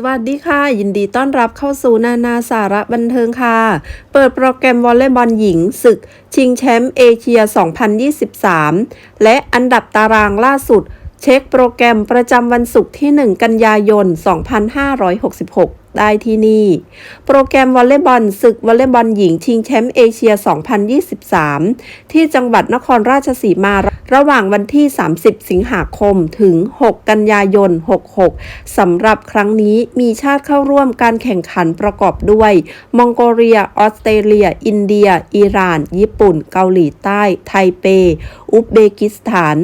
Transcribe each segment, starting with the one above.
สวัสดีค่ะ ยินดีต้อนรับเข้าสู่นานาสาระบันเทิงค่ะ เปิดโปรแกรมวอลเลย์บอลหญิงศึก ชิงแชมป์เอเชีย 2023 และอันดับตารางล่าสุด เช็คโปรแกรมประจำวันศุกร์ที่ 1 กันยายน 2566 ได้ที่นี่ โปรแกรมวอลเลย์บอลศึกวอลเลย์บอลหญิงชิงแชมป์เอเชีย 2023 ที่จังหวัดนครราชสีมาระหว่างวันที่ 30 สิงหาคมถึง 6 กันยายน 66 สำหรับครั้งนี้มีชาติเข้าร่วมการแข่งขันประกอบด้วย มองโกเลีย ออสเตรเลีย อินเดีย อิหร่าน ญี่ปุ่น เกาหลีใต้ ไทเป อุซเบกิสถาน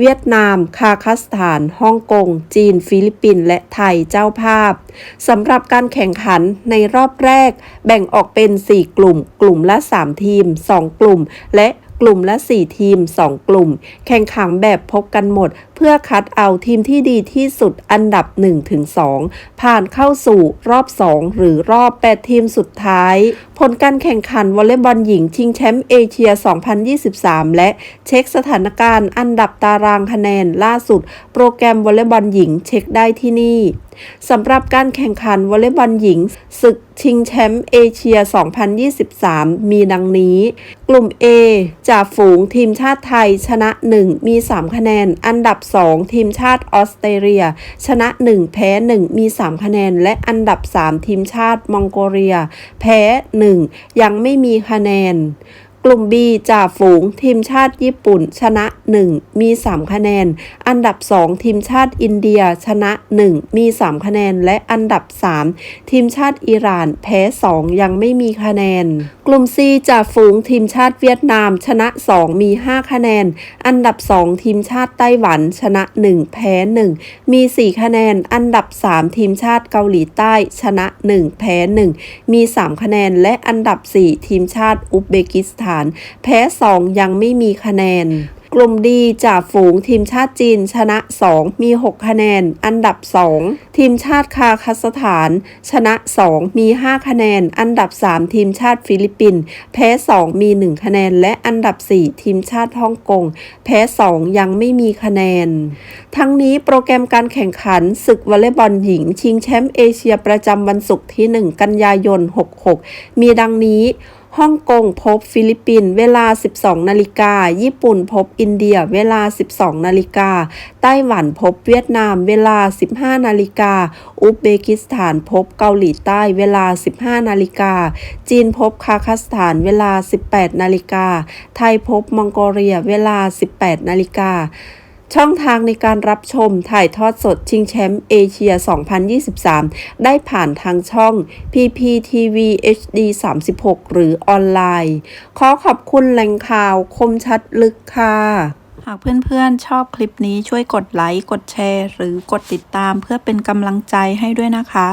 เวียดนาม คาซัคสถาน ฮ่องกง จีน ฟิลิปปินส์ และไทยเจ้าภาพ สำหรับการแข่งขันในรอบแรก แบ่งออกเป็น 4 กลุ่ม กลุ่มละ 3 ทีม 2 กลุ่ม และกลุ่มละ 4 ทีม 2 กลุ่ม แข่งขันแบบพบกันหมดเพื่อคัดเอาทีมที่ดีที่สุดอันดับ 1-2 ผ่านเข้าสู่รอบ 2 หรือรอบ 8 ทีมสุดท้าย ผลการแข่งขันวอลเลย์บอลหญิงชิงแชมป์เอเชีย 2023 และเช็คสถานการณ์อันดับตารางคะแนนล่าสุด โปรแกรมวอลเลย์บอลหญิงเช็คได้ที่นี่สำหรับการแข่งขันวอลเลย์บอลหญิงศึกชิงแชมป์เอเชีย 2023 มีดังนี้ กลุ่ม A จ่าฝูงทีมชาติไทยชนะ 1 มี 3 คะแนน อันดับ2 ทีมชาติออสเตรเลีย ชนะ 1 แพ้ 1 มี 3 คะแนน และอันดับ 3 ทีมชาติมองโกเลีย แพ้ 1 ยังไม่มีคะแนน กลุ่ม B จ่าฝูง ทีมชาติญี่ปุ่น ชนะ 1 มี 3 คะแนน อันดับ 2 ทีมชาติอินเดีย ชนะ 1 มี 3 คะแนน และอันดับ 3 ทีมชาติอิหร่าน แพ้ 2 ยังไม่มีคะแนน กลุ่ม C จ่าฝูง ทีมชาติเวียดนาม ชนะ 2 มี 5 คะแนน อันดับ 2 ทีมชาติไต้หวัน ชนะ 1 แพ้ 1 มี 4 คะแนน อันดับ 3 ทีมชาติเกาหลีใต้ ชนะ 1 แพ้ 1 มี 3 คะแนน และอันดับ 4 ทีมชาติอุซเบกิสถานแพ้ 2 ยังไม่มีคะแนนกลุ่มดีจ่าฝูงทีมชาติจีนชนะ 2 มี 6 คะแนน อันดับ 2 ทีมชาติคาซัคสถาน ชนะ 2 มี 5 คะแนน อันดับ 3 ทีมชาติฟิลิปปินส์แพ้ 2 มี 1 คะแนน และอันดับ 4 ทีมชาติฮ่องกงแพ้ 2 ยังไม่มีคะแนน ทั้งนี้โปรแกรมการแข่งขันศึกวอลเลย์บอลหญิง ชิงแชมป์เอเชียประจำวันศุกร์ที่ 1 กันยายน 66 มีดังนี้ ฮ่องกงพบฟิลิปปินส์เวลา 12 นาฬิกา ญี่ปุ่นพบอินเดียเวลา 12 นาฬิกา ไต้หวันพบเวียดนามเวลา 15 นาฬิกา อุซเบกิสถานพบเกาหลีใต้เวลา 15 นาฬิกา จีนพบคาซัคสถานเวลา 18 นาฬิกา ไทยพบมองโกเลียเวลา 18 นาฬิกา ช่องทางในการรับชมถ่ายทอดสดชิงแชมป์เอเชีย 2023 ได้ผ่านทางช่อง PPTV HD 36 หรือออนไลน์ ขอขอบคุณแหล่งข่าวคมชัดลึกค่ะ หากเพื่อนๆ ชอบคลิปนี้ช่วยกดไลค์ กดแชร์ หรือกดติดตามเพื่อเป็นกำลังใจให้ด้วยนะคะ